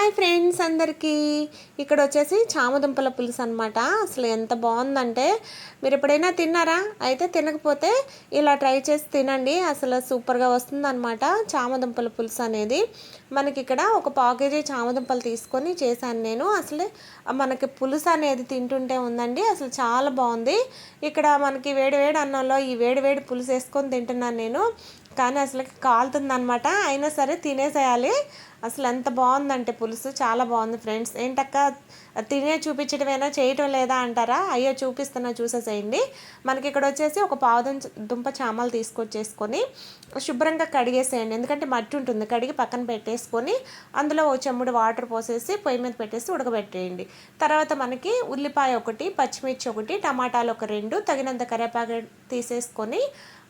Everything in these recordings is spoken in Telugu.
హాయ్ ఫ్రెండ్స్ అందరికీ. ఇక్కడ వచ్చేసి చామదుంపల పులుసు అనమాట అసలు ఎంత బాగుందంటే మీరు ఎప్పుడైనా తిన్నారా? అయితే తినకపోతే ఇలా ట్రై చేసి తినండి. అసలు సూపర్గా వస్తుందన్నమాట చామదుంపల పులుసు అనేది. మనకి ఇక్కడ ఒక పావు కేజీ చామదుంపలు తీసుకొని చేశాను నేను. అసలు మనకి పులుసు అనేది తింటుంటే ఉందండి. అసలు చాలా బాగుంది. ఇక్కడ మనకి వేడి వేడి అన్నంలో ఈ వేడి వేడి పులుసు వేసుకొని తింటున్నాను నేను. కానీ అసలు కాలుతుంది అనమాట అయినా సరే తినేసేయాలి. అసలు ఎంత బాగుందంటే పులుసు. చాలా బాగుంది ఫ్రెండ్స్. ఏంటక్క తినే చూపించడమేనా చేయటం లేదా అంటారా? అయ్యో చూపిస్తున్నా చూసేసేయండి. మనకి ఇక్కడ వచ్చేసి ఒక పావు దుంప చామలు తీసుకొచ్చేసుకొని శుభ్రంగా కడిగేసేయండి. ఎందుకంటే మట్టి ఉంటుంది. కడిగి పక్కన పెట్టేసుకొని అందులో ఓ చెమ్ముడు వాటర్ పోసేసి పొయ్యి మీద పెట్టేసి ఉడకబెట్టేయండి. తర్వాత మనకి ఉల్లిపాయ ఒకటి పచ్చిమిర్చి ఒకటి టమాటాలు ఒక రెండు తగినంత కరివేపాకు తీసేసుకొని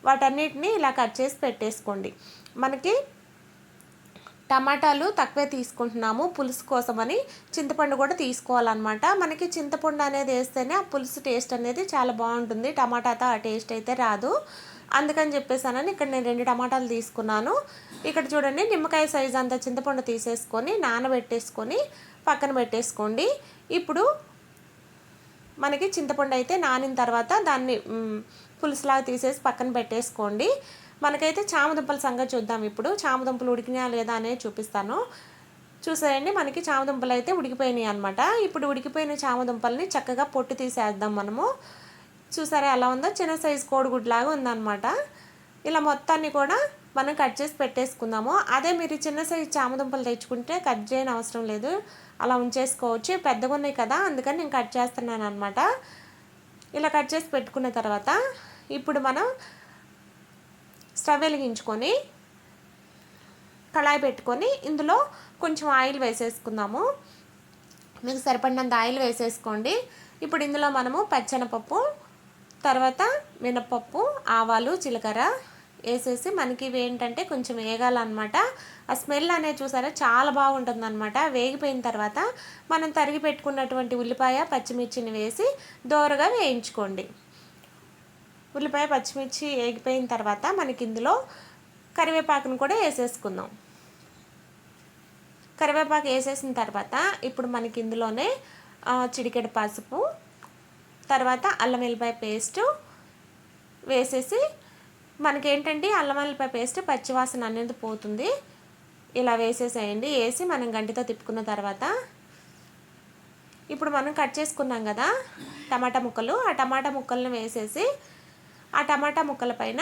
వాటన్నిటిని ఇలా కట్ చేసి పెట్టేసుకోండి. మనకి టమాటాలు తక్కువే తీసుకుంటున్నాము పులుసు కోసమని. చింతపండు కూడా తీసుకోవాలన్నమాట. మనకి చింతపండు అనేది వేస్తేనే ఆ పులుసు టేస్ట్ అనేది చాలా బాగుంటుంది. టమాటాతో ఆ టేస్ట్ అయితే రాదు. అందుకని చెప్పేసానని ఇక్కడ నేను రెండు టమాటాలు తీసుకున్నాను. ఇక్కడ చూడండి నిమ్మకాయ సైజ్ అంత చింతపండు తీసేసుకొని నానబెట్టేసుకొని పక్కన పెట్టేసుకోండి. ఇప్పుడు మనకి చింతపండు అయితే నానిన తర్వాత దాన్ని పులుసులాగా తీసేసి పక్కన పెట్టేసుకోండి. మనకైతే చామదుంపల సంగతి చూద్దాం ఇప్పుడు. చామదుంపలు ఉడికినా లేదా అనేది చూపిస్తాను. చూసారండి మనకి చామదుంపలు అయితే ఉడికిపోయినాయి అనమాట ఇప్పుడు ఉడికిపోయిన చామదుంపల్ని చక్కగా పొట్టు తీసేద్దాం మనము. చూసారా ఎలా ఉందో? చిన్న సైజు కోడిగుడ్లాగా ఉందన్నమాట. ఇలా మొత్తాన్ని కూడా మనం కట్ చేసి పెట్టేసుకుందాము. అదే మీరు చిన్న సైజు చామదుంపలు తెచ్చుకుంటే కట్ చేయని అవసరం లేదు. అలా ఉంచేసుకోవచ్చు. పెద్దగా ఉన్నాయి కదా అందుకని నేను కట్ చేస్తున్నాను అనమాట ఇలా కట్ చేసి పెట్టుకున్న తర్వాత ఇప్పుడు మనం స్టవ్ వెలిగించుకొని కళాయి పెట్టుకొని ఇందులో కొంచెం ఆయిల్ వేసేసుకుందాము. మీకు సరిపడినంత ఆయిల్ వేసేసుకోండి. ఇప్పుడు ఇందులో మనము పచ్చనపప్పు తర్వాత మినపప్పు ఆవాలు జీలకర్ర వేసేసి మనకి ఇవి ఏంటంటే కొంచెం వేగాలన్నమాట. ఆ స్మెల్ అనేది చూసారా? చాలా బాగుంటుంది అనమాట వేగిపోయిన తర్వాత మనం తరిగి పెట్టుకున్నటువంటి ఉల్లిపాయ పచ్చిమిర్చిని వేసి దోరగా వేయించుకోండి. ఉల్లిపాయ పచ్చిమిర్చి వేగిపోయిన తర్వాత మనకి ఇందులో కరివేపాకును కూడా వేసేసుకుందాం. కరివేపాకు వేసేసిన తర్వాత ఇప్పుడు మనకి ఇందులోనే చిడికెడు పసుపు తర్వాత అల్లం వెల్లిపాయ పేస్టు వేసేసి మనకేంటంటే అల్లం వెల్లిపాయ పేస్ట్ పచ్చివాసన అనేది పోతుంది. ఇలా వేసేసేయండి వేసి మనం గంటితో తిప్పుకున్న తర్వాత ఇప్పుడు మనం కట్ చేసుకున్నాం కదా టమాటా ముక్కలు. ఆ టమాటా ముక్కలను వేసేసి ఆ టమాటా ముక్కల పైన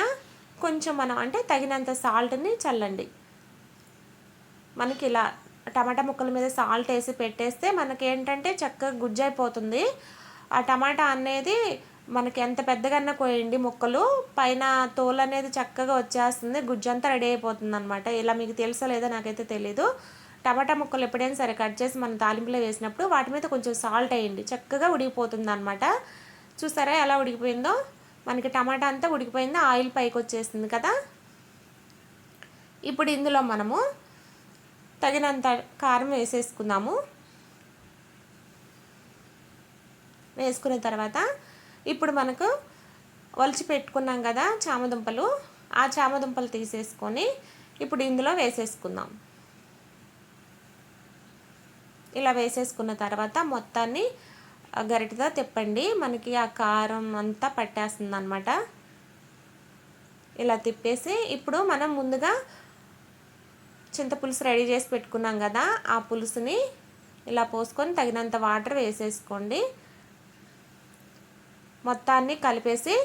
కొంచెం మనం అంటే తగినంత సాల్ట్ని చల్లండి. మనకి ఇలా టమాటా ముక్కల మీద సాల్ట్ వేసి పెట్టేస్తే మనకి ఏంటంటే చక్కగా గుజ్జైపోతుంది. ఆ టమాటా అనేది మనకి ఎంత పెద్దగా కోయండి ముక్కలు పైన తోలు అనేది చక్కగా వచ్చేస్తుంది గుజ్జంతా రెడీ అయిపోతుంది అనమాట ఇలా మీకు తెలుసా లేదో నాకైతే తెలీదు. టమాటా ముక్కలు ఎప్పుడైనా సరే కట్ చేసి మనం తాలింపులో వేసినప్పుడు వాటి మీద కొంచెం సాల్ట్ వేయండి. చక్కగా ఉడికిపోతుంది అనమాట చూసారా ఎలా ఉడికిపోయిందో? మనకి టమాటా అంతా ఉడికిపోయింది ఆయిల్ పైకి వచ్చేసింది కదా. ఇప్పుడు ఇందులో మనము తగినంత కారం వేసేసుకుందాము. వేసుకున్న తర్వాత ఇప్పుడు మనకు వలిచి పెట్టుకున్నాం కదా చామదుంపలు ఆ చామదుంపలు తీసేసుకొని ఇప్పుడు ఇందులో వేసేసుకుందాం. ఇలా వేసేసుకున్న తర్వాత మొత్తాన్ని గరిటతో తిప్పండి. మనకి ఆ కారం అంతా పట్టేస్తుంది అనమాట ఇలా తిప్పేసి ఇప్పుడు మనం ముందుగా చింతపులుసు రెడీ చేసి పెట్టుకున్నాం కదా ఆ పులుసుని ఇలా పోసుకొని తగినంత వాటర్ వేసేసుకోండి. మొత్తాన్ని కలిపేసి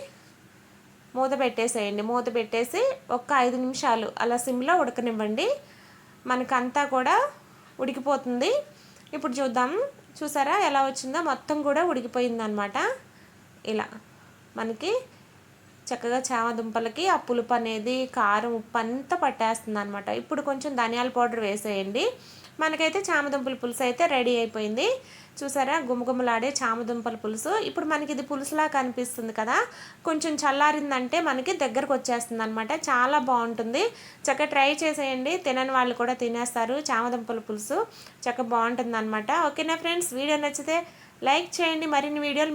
మూత పెట్టేసేయండి. మూత పెట్టేసి ఒక ఐదు నిమిషాలు అలా సిమ్లో ఉడకనివ్వండి. మనకంతా కూడా ఉడికిపోతుంది. ఇప్పుడు చూద్దాం. చూసారా? ఎలా వచ్చిందో? మొత్తం కూడా ఉడికిపోయిందనమాట ఇలా మనకి చక్కగా చామ దుంపలకి ఆ పులుపు అనేది కారం ఉప్పు అంతా పట్టేస్తుంది అనమాట ఇప్పుడు కొంచెం ధనియాల పౌడర్ వేసేయండి. మనకైతే చామదుంపల పులుసు అయితే రెడీ అయిపోయింది. చూసారా? గుమగుమలాడే చామదుంపల పులుసు. ఇప్పుడు మనకి ఇది పులుసులా కనిపిస్తుంది కదా? కొంచెం చల్లారిందంటే మనకి దగ్గరకు వచ్చేస్తుంది అనమాట చాలా బాగుంటుంది. చక్కగా ట్రై చేసేయండి. తినని వాళ్ళు కూడా తినేస్తారు చామదుంపల పులుసు. చక్కగా బాగుంటుంది అనమాట ఓకేనా ఫ్రెండ్స్? వీడియో నచ్చితే లైక్ చేయండి. మరిన్ని వీడియోలు